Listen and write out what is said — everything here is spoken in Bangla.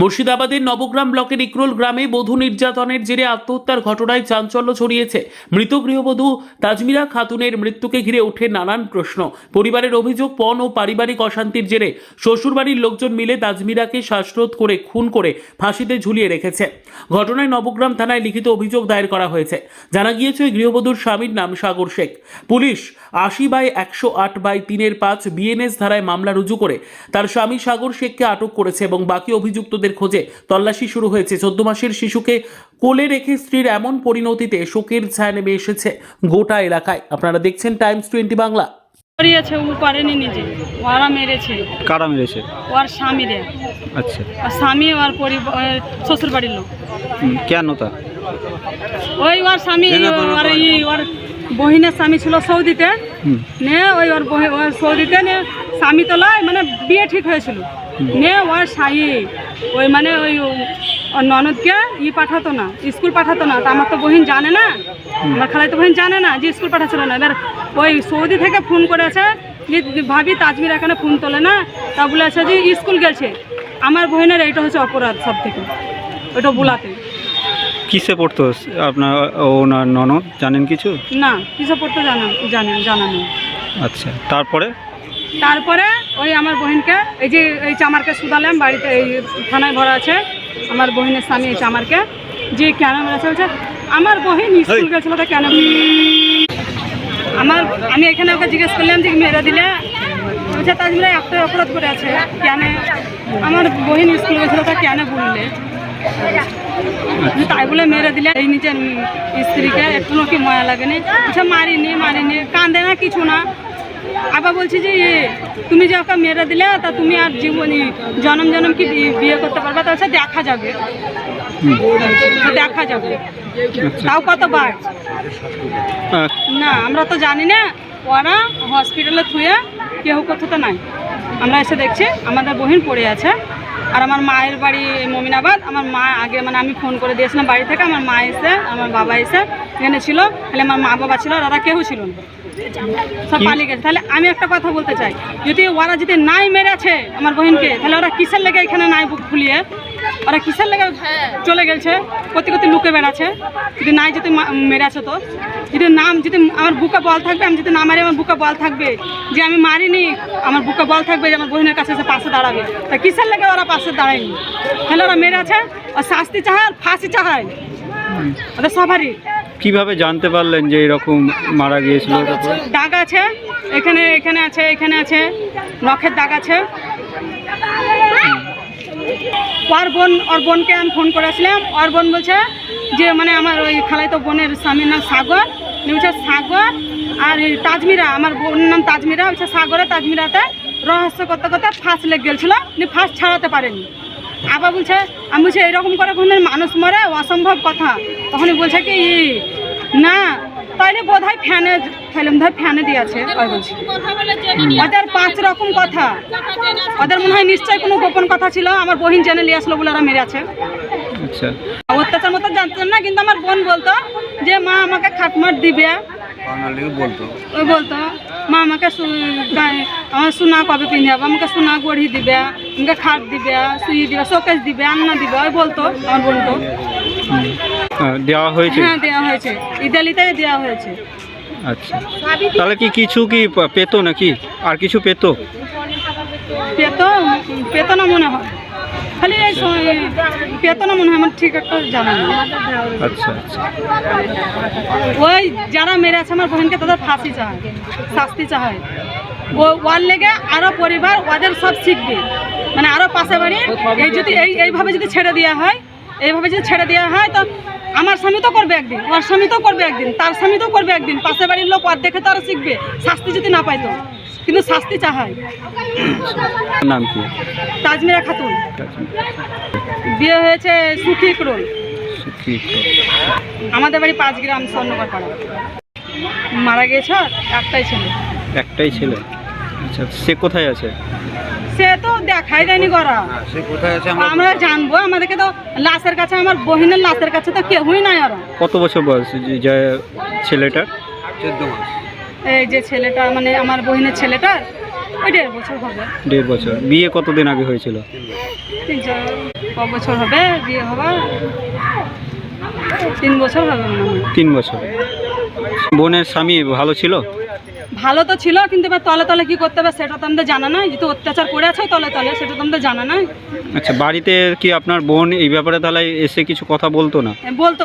মুর্শিদাবাদের নবগ্রাম ব্লকের ইকরোল গ্রামে বধূ নির্যাতনের জেরে আত্মহত্যার ঘটনায় চাঞ্চল্য ছড়িয়েছে। মৃত গৃহবধূ তাজমিরা খাতুনের মৃত্যুকে ঘিরে ওঠে নানান প্রশ্ন। পরিবারের অভিযোগ, পণ ও পারিবারিক অশান্তির জেরে শ্বশুরবাড়ির লোকজন মিলে তাজমিরাকে শ্বাসরোধ করে, খুন করে ফাঁসিতে ঝুলিয়ে রেখেছে। ঘটনায় নবগ্রাম থানায় লিখিত অভিযোগ দায়ের করা হয়েছে। জানা গিয়েছে গৃহবধূর স্বামীর নাম সাগর শেখ। পুলিশ আশি বাই একশো আট বাই তিনের পাঁচ বিএনএস ধারায় মামলা রুজু করে তার স্বামী সাগর শেখকে আটক করেছে এবং বাকি অভিযুক্তদের খোঁজে তল্লাশি শুরু হয়েছে। চোদ্দ মাসের শিশুকে কোলে রেখে স্ত্রীর এমন পরিণতিতে শোকের ছায়া নেমে এসেছে গোটা এলাকায়। আপনারা দেখছেন টাইমস টোয়েন্টি বাংলা। করিয়েছে ও পারেনি নিজে। ওরা মেরেছে। কারা মেরেছে? ওর স্বামীরে। আচ্ছা। আর স্বামী ওর পরিবার শ্বশুর বাড়ির লোক। কেন তা? ওই ওর স্বামী ওর ই ওর বহিনের স্বামী ছিল সৌদিতে। হুম, নে ওই ওর ওর সৌদিতে নে স্বামী তো লয় মানে বিয়ে ঠিক হয়েছিল। নে ওর সাই ওই মানে ওই ননদকে ই পাঠাতো না স্কুল পাঠাতো না। তা আমার তো বহিন জানে না আমার খালাই তো বহিন জানে না যে স্কুল পাঠাচ্ছিল না। এবার ওই সৌদি থেকে ফোন করেছে যে ভাবি তাজমির এখানে ফোন তোলে না তা বলেছে যে স্কুল গেছে। আমার বহিনের এইটা হচ্ছে অপরাধ সব থেকে ওইটা বোলাতে কিসে পড়তো আপনার ওনার ননদ জানেন কিছু? না কিসে পড়তে জানা জানে জানা নেই। আচ্ছা তারপরে? তারপরে ওই আমার বোনকে এই যে এই চামারকে শুধালাম বাড়িতে এই থানায় ভরা আছে আমার বোনের স্বামী এই চামারকে যে কেন মেরেছে বলছে আমার বহিন স্কুল গেছিল তা কেন? আমার আমি এখানে ওকে জিজ্ঞেস করলাম যে মেরে দিলে? বলছে তাজমিরা একটা অপরাধ করে আছে কেন? আমার বহিন স্কুল গেছিল তা কেন বললে? তাই বলে মেরে দিলে এই নিজের স্ত্রীকে একটু কি ময়া লাগেনি বলছে মারিনি মারিনি কান্দে না কিছু না। আবার বলছি যে তুমি যে ওকে মেরে দিলে তা তুমি আর জীবনী জনম জনম কি বিয়ে করতে পারবে? তা হচ্ছে দেখা যাবে। দেখা যাবে। তাও কতবার? না আমরা তো জানি না। ওরা হসপিটালে থুয়ে কেউ কোথাও তো নাই। আমরা এসে দেখছি আমাদের বহিন পড়ে আছে। আর আমার মায়ের বাড়ি মমিনাবাদ। আমার মা আগে মানে আমি ফোন করে দিয়েছিলাম বাড়ি থেকে। আমার মা এসে আমার বাবা এসে এখানে ছিল। তাহলে আমার মা বাবা ছিল আর ওরা কেউ ছিল না। সব পালিয়ে গেছে। তাহলে আমি একটা কথা বলতে চাই। যদি ওরা যদি নাই মেরেছে আমার বহিনকে, তাহলে ওরা কিসের লেগে এখানে নাই বুক ফুলিয়ে? ওরা কিসের লেগে চলে গেছে কত কত লুকে বেড়াচ্ছে? যদি নাই যদি মেরেছে তো? যদি নাম, যদি আমার বুকে বল থাকবে, আমি যদি না মারি, আমার বুকে বল থাকবে? যে আমি মারিনি, আমার বুকে বল থাকবে যে আমার বোনের কাছে এসে পাশে দাঁড়াবে। তা কিসের লেগে ওরা পাশে দাঁড়ায়নি? তাহলে ওরা মেরেছে? আর শাস্তি চায় আর ফাঁসি চায় ওদের সবারই। কীভাবে জানতে পারলেন যে এরকম মারা গিয়েছিল দাগ আছে, এখানে এখানে আছে এখানে আছে নখের দাগ আছে। ওর বোন, ওর বোনকে আমি ফোন করেছিলাম। ওর বোন বলছে যে মানে আমার ওই খালাইতো বোনের স্বামীর নাম সাগর। বলছে, সাগর? আর তাজমিরা, আমার বোনের নাম তাজমিরা। বলছে, সাগরে তাজমিরাতে রহস্য করতে করতে ফাঁস লেগে গেছিল ফাঁস ছাড়াতে পারেনি আবার বলছে আমি বলছি এরকম করে কোনো মানুষ মরে অসম্ভব কথা। তখনই বলছে কি না তাইলে বোধ হয় ফ্যানে তাহলে বোধ হয় ফ্যানে দিয়েছে ওই বলছি। ওদের পাঁচ রকম কথা। ওদের মনে হয় নিশ্চয়ই কোনো গোপন কথা ছিল আমার বহিন জেনে নিয়ে আসলো বলে ওরা মেরে আছে। আচ্ছা। অত্যাচার মতো জানতেন না কিন্তু আমার বোন বলতো যে মা আমাকে খাটমাট দিবে। ওই বলতো। মা আমাকে আমার সোনা কবে পিন্ধাবে আমাকে সোনা গড়ি দিবে আমাকে খাট দিবে সুই দিবে শোকেস দিবে আন্না দিবে ওই বলতো আমার বোনটো। আহ, দেওয়া হয়েছে? হ্যাঁ দেওয়া হয়েছে। ইদালিতে দেওয়া হয়েছে। আচ্ছা। তাহলে কি কিছু কি পেতো নাকি? আর কিছু পেতো? পেতো? পেতো না মনে হয়। খালি এই স- এই পেত না মনে হয় আমার ঠিক একটা জানা নেই। আচ্ছা আচ্ছা। ওই যারা মেরে আছে আমার বোনকে তাদের ফাঁসি চায় শাস্তি চায়। ও ওয়ার লেগে আরও পরিবার ওদের সব শিখবে। মানে আরও পাশে বাড়ি এই যদি এই এইভাবে যদি ছেড়ে দেওয়া হয় এইভাবে যদি ছেড়ে দেওয়া হয় তো আমার স্বামী তো করবে একদিন ওর স্বামী তো করবে একদিন তার স্বামী তো করবে একদিন। পাশে বাড়ির লোক ওর দেখে তো আরও শিখবে শাস্তি যদি না পাইতো। কিন্তু শাস্তি চাহায়। নাম কি? তাজমিরা খাতুন। বিয়ে হয়েছে সুখী ক্রোল। আমাদের বাড়ি পাঁচ গ্রাম স্বর্ণকর পাড়া মারা গেছে একটাই ছেলে। একটাই ছেলে? আচ্ছা সে কোথায় আছে? সে তো দেখাই দেয়নি করা আমরা জানব আমাদেরকে তো লাশের কাছে আমার বহিনের লাশের কাছে তো কেউই নাই আর। কত বছর বয়স যে- যে ছেলেটার এই যে ছেলেটা মানে আমার বহিনের ছেলেটার ওই দেড় বছর হবে। দেড় বছর। বিয়ে কতদিন আগে হয়েছিল? তিন চার ক বছর হবে বিয়ে হবার তিন বছর হবে তিন বছর। বোনের স্বামী ভালো ছিল? ভালো তো ছিল কিন্তু এবার তলে তলে কি করতে হবে সেটা তো আমাদের জানা নাই। যেহেতু অত্যাচার করে আছে তলে তলে সেটা তো আমাদের জানা নাই। আচ্ছা বাড়িতে কি আপনার বোন এই ব্যাপারে তাহলে এসে কিছু কথা বলতো না? বলতো।